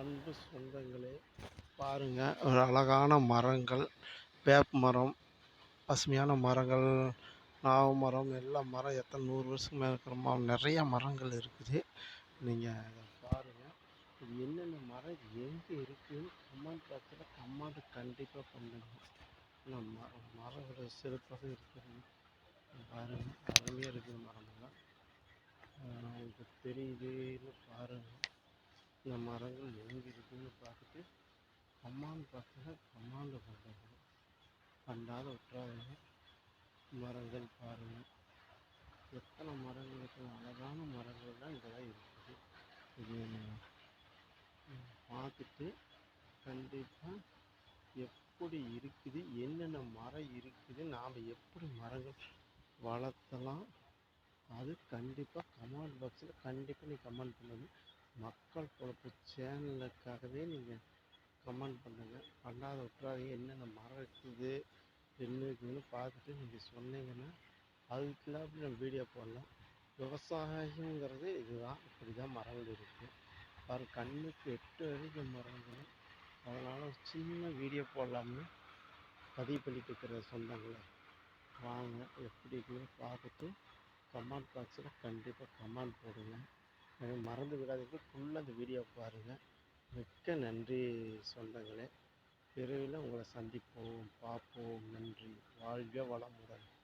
அன்பு சொந்தங்களே பாருங்கள் ஒரு அழகான மரங்கள் வேப்ப மரம் பசுமையான மரங்கள் நாவ மரம் எல்லா மரம் எத்தனை நூறு வருஷத்துக்கு இருக்கிறோமோ நிறைய மரங்கள் இருக்குது. நீங்கள் அதை பாருங்கள் இது என்னென்ன மரம் இது எங்கே இருக்குதுன்னு கமெண்ட் பாக்ஸில் கமெண்ட் கண்டிப்பாக பண்ணுங்க. நான் மரம் மரங்களோட சிறப்பாக இருக்குது. பாருங்கள் அருமையாக இருக்குது மரமெல்லாம். உங்களுக்கு தெரியுதுன்னு பாருங்கள் இந்த மரங்கள் எங்கே இருக்குதுன்னு பார்த்துட்டு கமாண்ட் பாக்ஸில் கமாண்டு பண்ணுறது பண்ணாத விட்றாதீங்க மரங்கள் பாருங்கள் எத்தனை மரங்கள் இருக்குது அழகான மரங்கள் தான் இதெல்லாம் இருக்குது. இது பார்த்துட்டு கண்டிப்பாக எப்படி இருக்குது என்னென்ன மரம் இருக்குது நாம் எப்படி மரங்கள் வளர்த்தலாம் அது கண்டிப்பாக கமெண்ட் பாக்ஸில் கண்டிப்பாக நீங்கள் கமெண்ட் பண்ணணும். மக்கள் பொழப்பு சேனலுக்காகவே நீங்கள் கமெண்ட் பண்ணுங்கள் பண்ணாத விட்டுறாதீங்க என்னென்ன மரம் இருக்குது என்ன இருக்குதுன்னு பார்த்துட்டு நீங்கள் சொன்னீங்கன்னா அதுக்கெல்லாம் அப்படி நம்ம வீடியோ போடலாம். விவசாயங்கிறது இதுதான். இப்படி தான் மரங்கள் இருக்குது பாரு கண்ணுக்கு எட்டு வரைக்கும் மரங்கள். அதனால் சின்ன வீடியோ போடலாம்னு பதிவு பண்ணிட்டு இருக்கிற சொந்தங்களை. வாங்க எப்படி இருக்குன்னு பார்த்துட்டு கமெண்ட் பாக்ஸில் கண்டிப்பாக கமெண்ட் போடுங்க. மறந்து விடாதீங்க. ஃபுல்லாக அந்த வீடியோ பாருங்கள் மிக்க நன்றி சொந்தங்களே. விரைவில் உங்களை சந்திப்போம். பார்ப்போம். நன்றி. வாழ்க வளமுடன்.